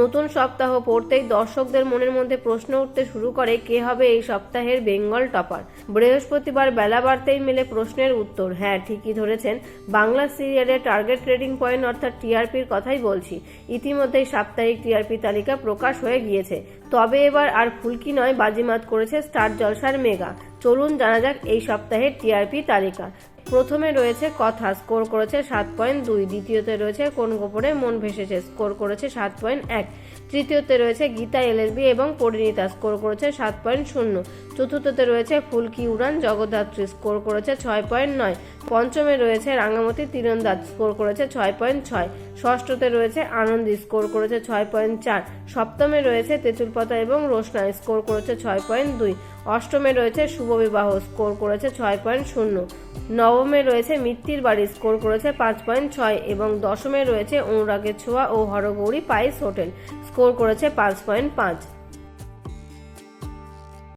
নতুন সপ্তাহ পড়তেই দর্শকদের মনের মধ্যে প্রশ্ন উঠতে শুরু করে, কে হবে এই সপ্তাহের বেঙ্গল টপার? বৃহস্পতিবার বেলা বাড়তেই মেলে প্রশ্নের উত্তর। হ্যাঁ ঠিকই ধরেছেন। বাংলা সিরিয়ালের টার্গেট ট্রেডিং পয়েন্ট অর্থাৎ টিআরপির কথাই বলছি। ইতিমধ্যেই সাপ্তাহিক টিআরপি তালিকা প্রকাশ হয়ে গিয়েছে। তবে এবার আর ফুলকি নয়, বাজিমাত করেছে স্টার জলসার মেগা। চলুন জানা যাক এই সপ্তাহের টিআরপি তালিকা। প্রথমে রয়েছে কথা, স্কোর করেছে সাত পয়েন্ট দুই, দ্বিতীয়তে রয়েছে কোন গোপনে মন ভেসেছে, স্কোর করেছে সাত পয়েন্ট এক, তৃতীয়তে রয়েছে গীতা এলএলবি এবং পরিণীতা, স্কোর করেছে সাত পয়েন্ট শূন্য। চতুর্থতে রয়েছে ফুলকি উড়ান, জগদ্ধাত্রী স্কোর করেছে ছয় পয়েন্ট নয়। পঞ্চমে রয়েছে রাঙামতি তীরন্দাজ স্কোর করেছে ছয় পয়েন্ট ছয়। ষষ্ঠতে রয়েছে আনন্দী স্কোর করেছে ছয় পয়েন্ট চার। সপ্তমে রয়েছে তেঁতুলপাতা এবং রোশনাই স্কোর করেছে ছয় পয়েন্ট দুই। অষ্টমে রয়েছে শুভবিবাহ স্কোর করেছে ছয় পয়েন্ট শূন্য। নবমে রয়েছে মিত্তির বাড়ি স্কোর করেছে পাঁচ পয়েন্ট ছয় এবং দশমে রয়েছে অনুরাগের ছোঁয়া ও হরগৌরী পাইস হোটেল স্কোর করেছে পাঁচ পয়েন্ট পাঁচ।